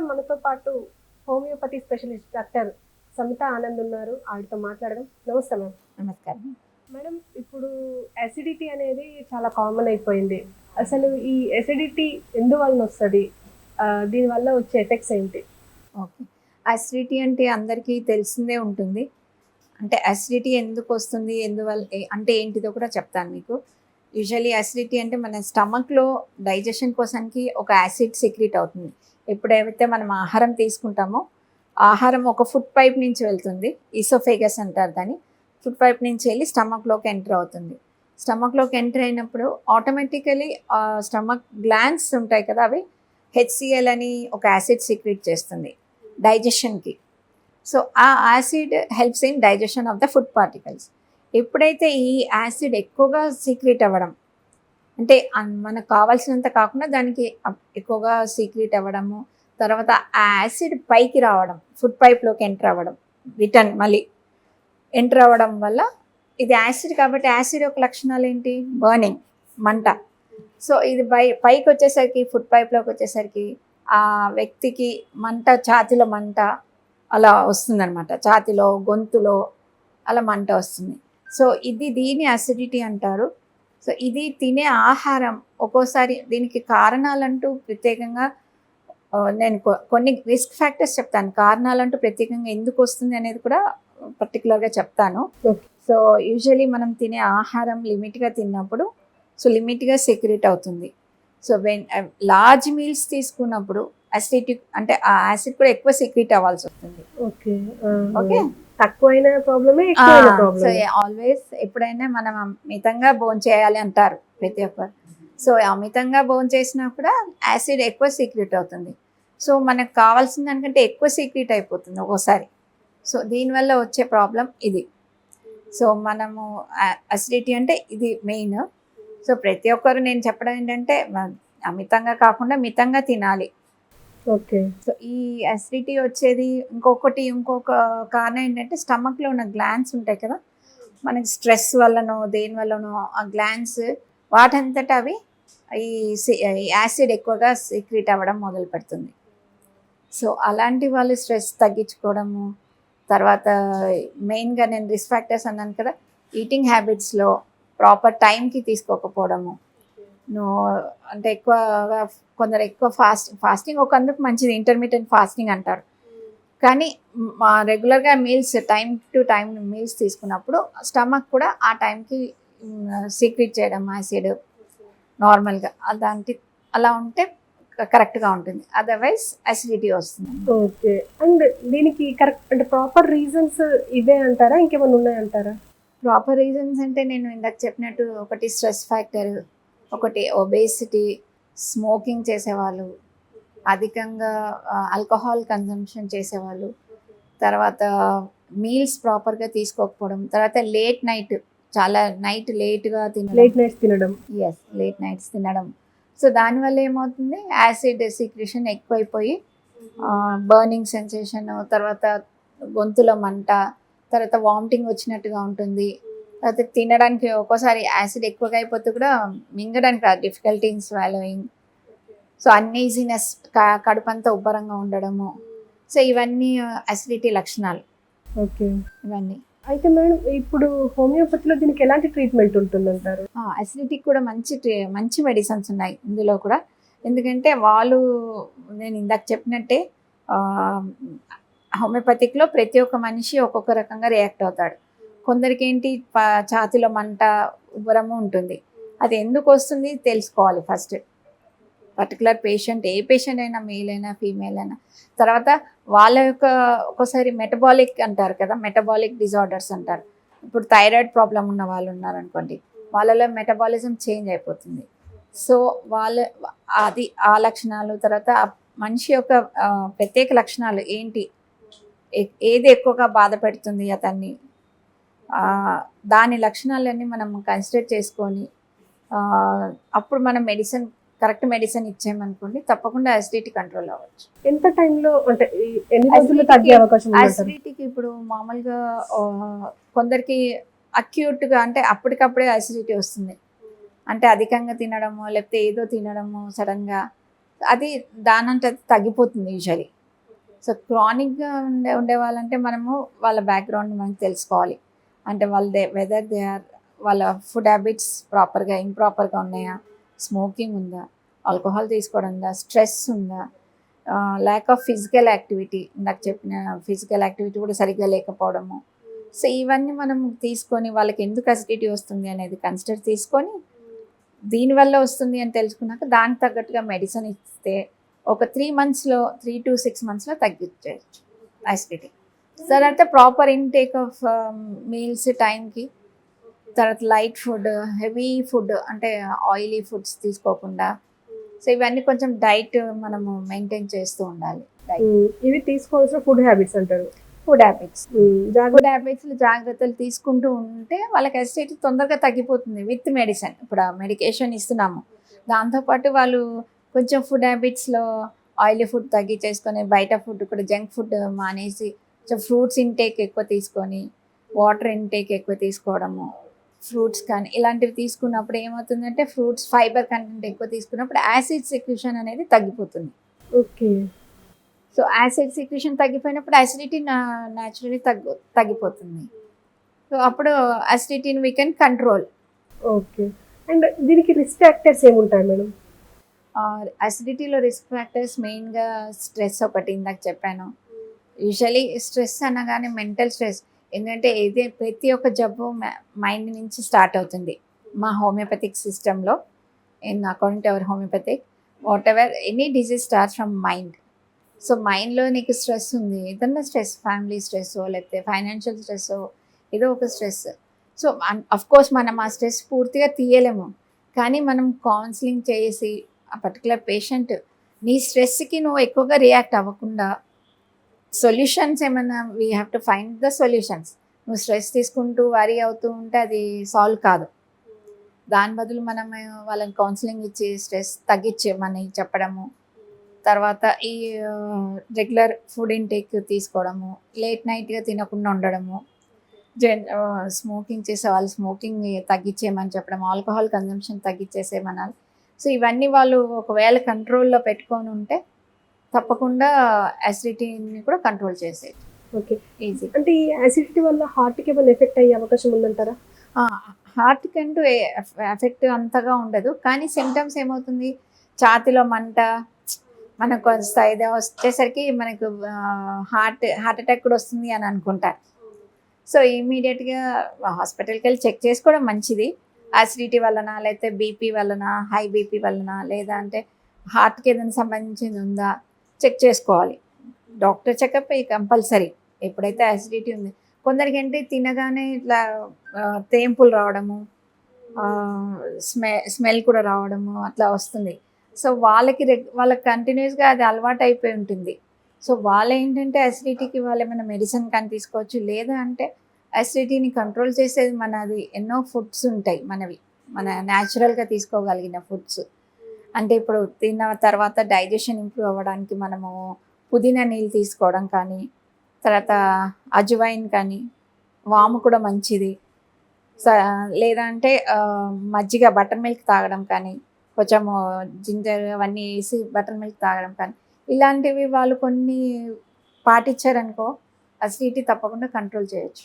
ప్రస్తుతం మనతో పాటు homeopathy specialist doctor Samitha Anand ఉన్నారు. ఆవిడతో మాట్లాడడం నమస్తే మ్యామ్. నమస్కారం. మేడం ఇప్పుడు అసిడిటీ అనేది చాలా కామన్ అయిపోయింది. అసలు ఈ అసిడిటీ ఎందువల్ల వస్తుంది? దీనివల్ల వచ్చే ఎఫెక్ట్స్ ఏంటి? ఓకే. అసిడిటీ అంటే అందరికీ తెలిసిందే ఉంటుంది. అంటే అసిడిటీ ఎందుకు వస్తుంది? ఎందువల్ల అంటే ఏంటిదో కూడా చెప్తాను మీకు. యూజువల్లీ అసిడిటీ అంటే మన స్టమక్లో డైజెషన్ కోసానికి ఒక యాసిడ్ సీక్రెట్ అవుతుంది. ఎప్పుడైతే మనం ఆహారం తీసుకుంటామో ఆహారం ఒక ఫుడ్ పైప్ నుంచి వెళ్తుంది. ఈసోఫేగస్ అంటారు దాన్ని. ఫుడ్ పైప్ నుంచి వెళ్ళి స్టమక్లోకి ఎంటర్ అవుతుంది. స్టమక్లోకి ఎంటర్ అయినప్పుడు ఆటోమేటికలీ స్టమక్ గ్లాండ్స్ ఉంటాయి కదా అవి హెచ్సిఎల్ అని ఒక యాసిడ్ సీక్రెట్ చేస్తుంది డైజెషన్కి సో ఆ acid helps in digestion of the food particles. ఎప్పుడైతే ఈ యాసిడ్ ఎక్కువగా సీక్రెట్ అవ్వడం అంటే మనకు కావాల్సినంత కాకుండా దానికి ఎక్కువగా సీక్రెట్ అవ్వడము తర్వాత ఆ యాసిడ్ పైకి రావడం ఫుడ్ పైప్లోకి ఎంటర్ అవ్వడం రిటర్న్ మళ్ళీ ఎంటర్ అవ్వడం వల్ల ఇది యాసిడ్ కాబట్టి యాసిడ్ యొక్క లక్షణాలు ఏంటి? బర్నింగ్ మంట. సో ఇది పై పైకి వచ్చేసరికి ఫుడ్ పైప్లోకి వచ్చేసరికి ఆ వ్యక్తికి మంట ఛాతిలో మంట అలా వస్తుందన్నమాట. ఛాతిలో గొంతులో అలా మంట వస్తుంది. సో ఇది దీని అసిడిటీ అంటారు. సో ఇది తినే ఆహారం. ఒక్కోసారి దీనికి కారణాలంటూ ప్రత్యేకంగా నేను కొన్ని రిస్క్ ఫ్యాక్టర్స్ చెప్తాను. కారణాలంటూ ప్రత్యేకంగా ఎందుకు వస్తుంది అనేది కూడా పర్టికులర్గా చెప్తాను. సో యూజువలీ మనం తినే ఆహారం లిమిట్గా తిన్నప్పుడు సో లిమిట్గా సెక్రెట్ అవుతుంది. సో వెన్ లార్జ్ మీల్స్ తీసుకున్నప్పుడు అసిడిక్ అంటే ఆ యాసిడ్ కూడా ఎక్కువ సెక్రెట్ అవ్వాల్సి వస్తుంది. ఓకే ఓకే తక్కువైన ప్రాబ్లమే ఎక్కువైన సో ప్రాబ్లమ్. ఆల్వేస్ ఎప్పుడైనా మనం మితంగా భోజనం చేయాలి అంటారు ప్రతి ఒక్కరు. సో అమితంగా భోజనం చేసినా కూడా యాసిడ్ ఎక్కువ సీక్రెట్ అవుతుంది. సో మనకు కావాల్సిన దానికంటే ఎక్కువ సీక్రెట్ అయిపోతుంది ఒక్కోసారి. సో దీనివల్ల వచ్చే ప్రాబ్లం ఇది. సో మనము అసిడిటీ అంటే ఇది మెయిన్ సో ప్రతి ఒక్కరు నేను చెప్పడం ఏంటంటే అమితంగా కాకుండా మితంగా తినాలి. ఓకే. సో ఈ అసిడిటీ వచ్చేది ఇంకొకటి ఇంకొక కారణం ఏంటంటే స్టమక్లో ఉన్న గ్లాన్స్ ఉంటాయి కదా? మనకి స్ట్రెస్ వల్లనో దేని వల్లనో ఆ గ్లాన్స్ వాటంతట అవి ఈ యాసిడ్ ఎక్కువగా సీక్రెట్ అవ్వడం మొదలు పెడుతుంది. సో అలాంటి వాళ్ళు స్ట్రెస్ తగ్గించుకోవడము తర్వాత మెయిన్గా నేను రిస్క్ ఫ్యాక్టర్స్ అన్నాను కదా ఈటింగ్ హ్యాబిట్స్లో ప్రాపర్ టైంకి తీసుకోకపోవడము అంటే ఎక్కువగా కొందరు ఎక్కువ ఫాస్ట్ ఫాస్టింగ్ ఒక అందుకు మంచిది ఇంటర్మీడియట్ ఫాస్టింగ్ అంటారు. కానీ మా రెగ్యులర్గా meals time to time meals తీసుకున్నప్పుడు స్టమక్ కూడా ఆ టైంకి సీక్రెట్ చేయడం యాసిడ్ నార్మల్గా అలాంటి అలా ఉంటే కరెక్ట్గా ఉంటుంది. అదర్వైజ్ అసిడిటీ వస్తుంది. ఓకే. అండ్ దీనికి కరెక్ట్ అంటే ప్రాపర్ రీజన్స్ ఇవే అంటారా? ఇంకేమైనా ఉన్నాయంటారా? ప్రాపర్ రీజన్స్ అంటే నేను ఇందాక చెప్పినట్టు ఒకటి స్ట్రెస్ ఫ్యాక్టర్ ఒకటి ఒబేసిటీ స్మోకింగ్ చేసేవాళ్ళు అధికంగా ఆల్కహాల్ కన్జంప్షన్ చేసేవాళ్ళు తర్వాత మీల్స్ ప్రాపర్గా తీసుకోకపోవడం తర్వాత లేట్ నైట్ చాలా నైట్ లేట్గా తినడం. లేట్ నైట్స్ తినడం. ఎస్ లేట్ నైట్స్ తినడం. సో దానివల్ల ఏమవుతుంది? యాసిడ్ సీక్రెషన్ ఎక్కువైపోయి బర్నింగ్ సెన్సేషన్ తర్వాత గొంతులో మంట తర్వాత వామిటింగ్ వచ్చినట్టుగా ఉంటుంది. తర్వాత తినడానికి ఒక్కోసారి యాసిడ్ ఎక్కువగా అయిపోతే కూడా మింగడానికి రాదు difficulty in swallowing so uneasiness కడుపంతా ఉబ్బరంగా ఉండడము. సో ఇవన్నీ అసిడిటీ లక్షణాలు. ఓకే. ఇవన్నీ. అయితే మేడం ఇప్పుడు హోమియోపతిలో దీనికి ఎలాంటి ట్రీట్మెంట్ ఉంటుందంటారు? అసిడిటీకి కూడా మంచి మంచి మెడిసిన్స్ ఉన్నాయి ఇందులో కూడా. ఎందుకంటే వాళ్ళు నేను ఇందాక చెప్పినట్టే హోమియోపతిక్లో ప్రతి ఒక్క మనిషి ఒక్కొక్క రకంగా రియాక్ట్ అవుతాడు. కొందరికి ఏంటి ఛాతిలో మంట ఉబ్బరము ఉంటుంది. అది ఎందుకు వస్తుంది తెలుసుకోవాలి ఫస్ట్. పర్టికులర్ పేషెంట్ ఏ పేషెంట్ అయినా మేల్ అయినా ఫీమేల్ అయినా. తర్వాత వాళ్ళ యొక్క ఒక్కోసారి మెటబాలిక్ అంటారు కదా మెటబాలిక్ డిజార్డర్స్ అంటారు. ఇప్పుడు థైరాయిడ్ ప్రాబ్లం ఉన్న వాళ్ళు ఉన్నారనుకోండి వాళ్ళలో మెటబాలిజం చేంజ్ అయిపోతుంది. సో వాళ్ళ అది ఆ లక్షణాలు తర్వాత మనిషి యొక్క ప్రత్యేక లక్షణాలు ఏంటి? ఏది ఎక్కువగా బాధ పెడుతుంది అతన్ని? దాని లక్షణాలన్నీ మనం కన్సిడర్ చేసుకొని అప్పుడు మనం మెడిసిన్ కరెక్ట్ మెడిసిన్ ఇచ్చామనుకోండి తప్పకుండా అసిడిటీ కంట్రోల్ అవ్వచ్చు. ఎంత టైంలో అంటే ఎన్ని తగ్గే అవకాశం అసిడిటీకి ఇప్పుడు మామూలుగా కొందరికి అక్యూట్గా అంటే అప్పటికప్పుడే అసిడిటీ వస్తుంది. అంటే అధికంగా తినడము లేకపోతే ఏదో తినడము సడన్గా అది దానంటే తగ్గిపోతుంది యూజువలీ సో క్రానిక్గా ఉండే ఉండే వాళ్ళంటే మనము వాళ్ళ బ్యాక్గ్రౌండ్ మనకి తెలుసుకోవాలి. అంటే వాళ్ళ వెదర్ దే ఆర్ వాళ్ళ ఫుడ్ హ్యాబిట్స్ ప్రాపర్గా ఇంప్రాపర్గా ఉన్నాయా? స్మోకింగ్ ఉందా? ఆల్కహాల్ తీసుకోవడం ఉందా? స్ట్రెస్ ఉందా? ల్యాక్ ఆఫ్ ఫిజికల్ యాక్టివిటీ నాకు చెప్పిన ఫిజికల్ యాక్టివిటీ కూడా సరిగ్గా లేకపోవడము. సో ఇవన్నీ మనం తీసుకొని వాళ్ళకి ఎందుకు అసిడిటీ వస్తుంది అనేది కన్సిడర్ తీసుకొని దీనివల్ల వస్తుంది అని తెలుసుకున్నాక దానికి తగ్గట్టుగా మెడిసిన్ ఇస్తే ఒక త్రీ మంత్స్లో త్రీ టు సిక్స్ మంత్స్లో తగ్గించేయచ్చు అసిడిటీ తర్వాత ప్రాపర్ ఇంటేక్ ఆఫ్ మీల్స్ టైంకి తర్వాత లైట్ ఫుడ్ హెవీ ఫుడ్ అంటే ఆయిలీ ఫుడ్స్ తీసుకోకుండా సో ఇవన్నీ కొంచెం డైట్ మనము మెయింటైన్ చేస్తూ ఉండాలి. ఇవి తీసుకోవాల్సిన ఫుడ్ హ్యాబిట్స్ అంటారు. ఫుడ్ హ్యాబిట్స్ ఫుడ్ హ్యాబిట్స్లో జాగ్రత్తలు తీసుకుంటూ ఉంటే వాళ్ళకి అసిడిటీ తొందరగా తగ్గిపోతుంది విత్ మెడిసిన్ ఇప్పుడు మెడికేషన్ ఇస్తున్నాము. దాంతోపాటు వాళ్ళు కొంచెం ఫుడ్ హ్యాబిట్స్లో ఆయిలీ ఫుడ్ తగ్గించేసుకొని బయట ఫుడ్ కూడా జంక్ ఫుడ్ మానేసి కొంచెం ఫ్రూట్స్ ఇంటేక్ ఎక్కువ తీసుకొని వాటర్ ఇంటేక్ ఎక్కువ తీసుకోవడము ఫ్రూట్స్ కానీ ఇలాంటివి తీసుకున్నప్పుడు ఏమవుతుందంటే ఫ్రూట్స్ ఫైబర్ కంటెంట్ ఎక్కువ తీసుకున్నప్పుడు యాసిడ్ సెక్యూషన్ అనేది తగ్గిపోతుంది. ఓకే. సో యాసిడ్ సిక్రేషన్ తగ్గిపోయినప్పుడు అసిడిటీ న్యాచురలీ తగ్గు తగ్గిపోతుంది. సో అప్పుడు అసిడిటీని we can control okay. And దీనికి రిస్క్ ఫ్యాక్టర్స్ ఏముంటాయి మేడం? అసిడిటీలో రిస్క్ ఫ్యాక్టర్స్ మెయిన్గా స్ట్రెస్ ఒకటి ఇందాక చెప్పాను. యూజువలీ స్ట్రెస్ అనగానే మెంటల్ స్ట్రెస్ ఎందుకంటే ఏదే ప్రతి ఒక్క జబ్బు మైండ్ నుంచి స్టార్ట్ అవుతుంది. మా హోమియోపతిక్ సిస్టంలో in according to our homeopathic whatever any disease start from mind so మైండ్లో నీకు స్ట్రెస్ ఉంది. ఏదన్నా స్ట్రెస్ ఫ్యామిలీ స్ట్రెస్ లేకపోతే ఫైనాన్షియల్ స్ట్రెస్ ఏదో ఒక స్ట్రెస్ సో అఫ్ కోర్స్ మనం ఆ స్ట్రెస్ పూర్తిగా తీయలేము. కానీ మనం కౌన్సిలింగ్ చేసి ఆ పర్టికులర్ పేషెంట్ నీ స్ట్రెస్కి నువ్వు ఎక్కువగా రియాక్ట్ అవ్వకుండా సొల్యూషన్స్ ఏమైనా we have to find the solutions నువ్వు స్ట్రెస్ తీసుకుంటూ వరీ అవుతూ ఉంటే అది సాల్వ్ కాదు. దాని బదులు మనం వాళ్ళని కౌన్సిలింగ్ ఇచ్చి స్ట్రెస్ తగ్గించేమని చెప్పడము. తర్వాత ఈ రెగ్యులర్ ఫుడ్ ఇంటేక్ తీసుకోవడము. లేట్ నైట్గా తినకుండా ఉండడము. జన్ స్మోకింగ్ చేసే వాళ్ళు స్మోకింగ్ తగ్గించేయమని చెప్పడం. ఆల్కహాల్ కన్జంప్షన్ తగ్గించేసేమనాలి సో ఇవన్నీ వాళ్ళు ఒకవేళ కంట్రోల్లో పెట్టుకొని ఉంటే తప్పకుండా అసిడిటీని కూడా కంట్రోల్ చేసేది. ఓకే. ఈజీ అంటే ఈ అసిడిటీ వల్ల హార్ట్కి ఏమైనా ఎఫెక్ట్ అయ్యే అవకాశం ఉందంటారా? హార్ట్ కంటూ ఎఫెక్ట్ అంతగా ఉండదు. కానీ సిమ్టమ్స్ ఏమవుతుంది? ఛాతిలో మంట మనకు ఇది వచ్చేసరికి మనకు హార్ట్ హార్ట్ అటాక్ కూడా వస్తుంది అని అనుకుంటారు. సో ఇమీడియట్గా హాస్పిటల్కి వెళ్ళి చెక్ చేసుకోవడం మంచిది. అసిడిటీ వలన లేకపోతే బీపీ వలన హై బీపీ వలన లేదా అంటే హార్ట్కి ఏదైనా సంబంధించింది ఉందా? చెక్ చేసుకోవాలి. Doctor checkup compulsory. ఎప్పుడైతే అసిడిటీ ఉంది. కొందరికి ఏంటి తినగానే ఇట్లా తేంపులు రావడము స్మె స్మెల్ కూడా రావడము అట్లా వస్తుంది. సో వాళ్ళకి రెగ్ వాళ్ళకి కంటిన్యూస్గా అది అలవాటు అయిపోయి ఉంటుంది. సో వాళ్ళు ఏంటంటే అసిడిటీకి వాళ్ళు ఏమైనా మెడిసిన్ కానీ తీసుకోవచ్చు. లేదా అంటే అసిడిటీని కంట్రోల్ చేసేది మనది ఎన్నో ఫుడ్స్ ఉంటాయి మనవి. మన న్యాచురల్గా తీసుకోగలిగిన ఫుడ్స్ అంటే ఇప్పుడు తిన్న తర్వాత డైజెషన్ ఇంప్రూవ్ అవ్వడానికి మనము పుదీనా నీళ్ళు తీసుకోవడం కానీ తర్వాత అజువైన్ కానీ వాము కూడా మంచిది. స లేదంటే మజ్జిగ బటర్ మిల్క్ తాగడం కానీ కొంచెం జింజర్ అవన్నీ వేసి బటర్ మిల్క్ తాగడం కానీ ఇలాంటివి వాళ్ళు కొన్ని పాటించారనుకో అసిడిటీ తప్పకుండా కంట్రోల్ చేయొచ్చు.